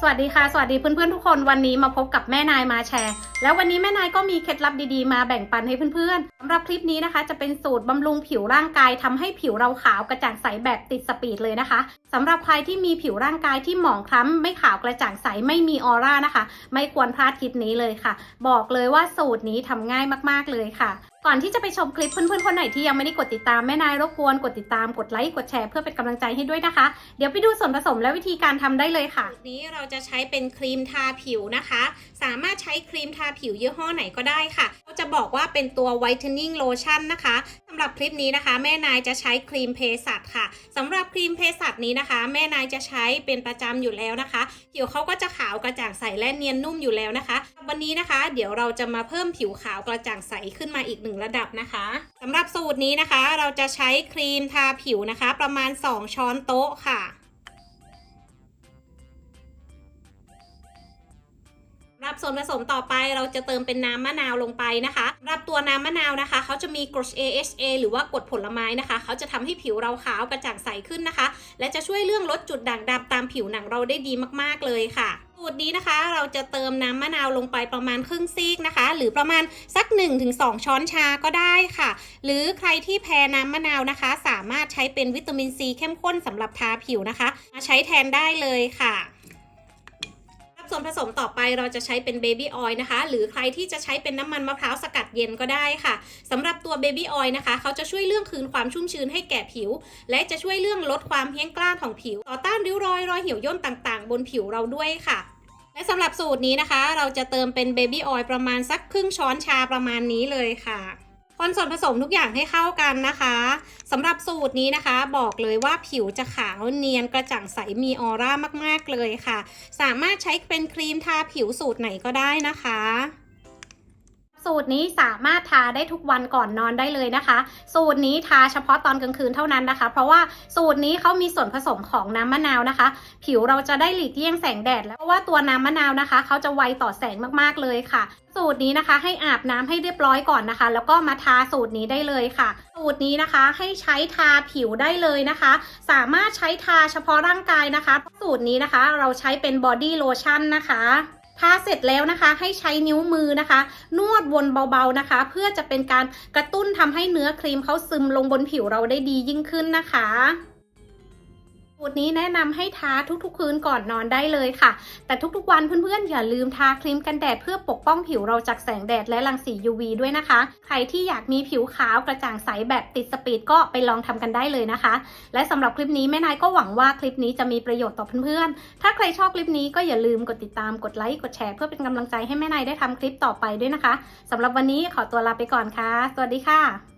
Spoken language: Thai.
สวัสดีค่ะ สวัสดีเพื่อนๆทุกคนวันนี้มาพบกับแม่นายมาแชร์ แล้ววันนี้แม่นายก็มีเคล็ดลับดีๆมาแบ่งปันให้เพื่อนๆสำหรับคลิปนี้นะคะ จะเป็นสูตรบำรุงผิวร่างกายทำให้ผิวเราขาวกระจ่างใสแบบติดสปีดเลยนะคะสำหรับใครที่มีผิวร่างกายที่หมองคล้ำไม่ขาวกระจ่างใสไม่มีออร่านะคะ ไม่ควรพลาดคลิปนี้เลยค่ะ บอกเลยว่าสูตรนี้ทำง่ายมากๆเลยค่ะ ก่อนที่จะไปชมคลิปเพื่อนๆคนไหนที่ยังไม่ได้กดติดตามแม่นายรบกวนกดติดตามกดไลค์กดแชร์เพื่อเป็นกำลังใจให้ด้วยนะคะ เดี๋ยวไปดูส่วนผสมและวิธีการทำได้เลยค่ะนี้เราจะใช้เป็นครีมทาผิวนะคะ สามารถใช้ครีมทาผิวยี่ห้อไหนก็ได้ค่ะ จะบอกว่าเป็นตัว whitening lotion นะคะสำหรับคลิปนี้นะคะ แม่นายจะใช้ครีมเพสัตค่ะสำหรับครีมเพสัตนี้นะคะ แม่นายจะใช้เป็นประจำอยู่แล้วนะคะ ผิวเขาก็จะขาวกระจ่างใสและเนียนนุ่มอยู่แล้วนะคะ วันนี้นะคะ เดี๋ยวเราจะมาเพิ่มผิวขาวกระจ่างใสขึ้นมาอีกหนึ่งระดับนะคะสำหรับสูตรนี้นะคะ เราจะใช้ครีมทาผิวนะคะ ประมาณ 2 ช้อนโต๊ะค่ะ รับส่วนผสมต่อไปเราจะเติมเป็นน้ำมะนาวลงไปนะคะรับตัวน้ำมะนาวนะคะเขาจะมีกรด AHA หรือว่ากรดผลไม้นะคะเขาจะทำให้ผิวเราขาวกระจ่างใสขึ้นนะคะ และจะช่วยเรื่องลดจุดด่างดำตามผิวหนังเราได้ดีมากๆเลยค่ะสูตรนี้นะคะเราจะเติมน้ำมะนาวลงไปประมาณครึ่งซีกนะคะ หรือประมาณสัก 1-2 ช้อนชาก็ได้ค่ะ หรือใครที่แพ้น้ำมะนาวนะคะ สามารถใช้เป็นวิตามินซีเข้มข้นสำหรับทาผิวนะคะ มาใช้แทนได้เลยค่ะ ส่วนผสมต่อไปเราจะใช้เป็นเบบี้ออยล์นะคะ หรือใครที่จะใช้เป็นน้ำมันมะพร้าวสกัดเย็นก็ได้ค่ะสำหรับตัวเบบี้ออยล์นะคะ เขาจะช่วยเรื่องคืนความชุ่มชื้นให้แก่ผิว และจะช่วยเรื่องลดความเฮี้ยงกล้านของผิว ต่อต้านริ้วรอยรอยเหี่ยวย่นต่างๆ บนผิวเราด้วยค่ะและสำหรับสูตรนี้นะคะ เราจะเติมเป็นเบบี้ออยล์ประมาณสักครึ่งช้อนชาประมาณนี้เลยค่ะ คนส่วนผสมทุกอย่างให้เข้ากันนะคะสำหรับสูตรนี้นะคะ บอกเลยว่าผิวจะขาวเนียนกระจ่างใสมีออร่ามากๆเลยค่ะ สามารถใช้เป็นครีมทาผิวสูตรไหนก็ได้นะคะ สูตรนี้สามารถทาได้ทุกวันก่อนนอนได้เลยนะคะ สูตรนี้ทาเฉพาะตอนกลางคืนเท่านั้นนะคะ เพราะว่าสูตรนี้เขามีส่วนผสมของน้ำมะนาวนะคะ ผิวเราจะได้หลีกเลี่ยงแสงแดดแล้วเพราะว่าตัวน้ำมะนาวนะคะเขาจะไวต่อแสงมากๆเลยค่ะ สูตรนี้นะคะให้อาบน้ำให้เรียบร้อยก่อนนะคะ แล้วก็มาทาสูตรนี้ได้เลยค่ะ สูตรนี้นะคะให้ใช้ทาผิวได้เลยนะคะ สามารถใช้ทาเฉพาะร่างกายนะคะ สูตรนี้นะคะเราใช้เป็นบอดี้โลชั่นนะคะ ทาเสร็จแล้วนะคะให้ใช้นิ้วมือนะคะ นวดวนเบาๆนะคะ เพื่อจะเป็นการกระตุ้นทำให้เนื้อครีมเขาซึมลงบนผิวเราได้ดียิ่งขึ้นนะคะ สูตรนี้แนะนำให้ทาทุกๆ คืนก่อนนอนได้เลยค่ะ แต่ทุกๆ วันเพื่อนๆ อย่าลืมทาครีมกันแดดเพื่อปกป้องผิวเราจากแสงแดดและรังสี UV ด้วยนะคะ ใครที่อยากมีผิวขาวกระจ่างใสแบบติดสปีดก็ไปลองทำกันได้เลยนะคะ และสำหรับคลิปนี้แม่นายก็หวังว่าคลิปนี้จะมีประโยชน์ต่อเพื่อนๆ ถ้าใครชอบคลิปนี้ก็อย่าลืมกดติดตาม กดไลค์ กดแชร์เพื่อเป็นกำลังใจให้แม่นายได้ทำคลิปต่อไปด้วยนะคะสำหรับวันนี้ขอตัวลาไปก่อนค่ะ สวัสดีค่ะ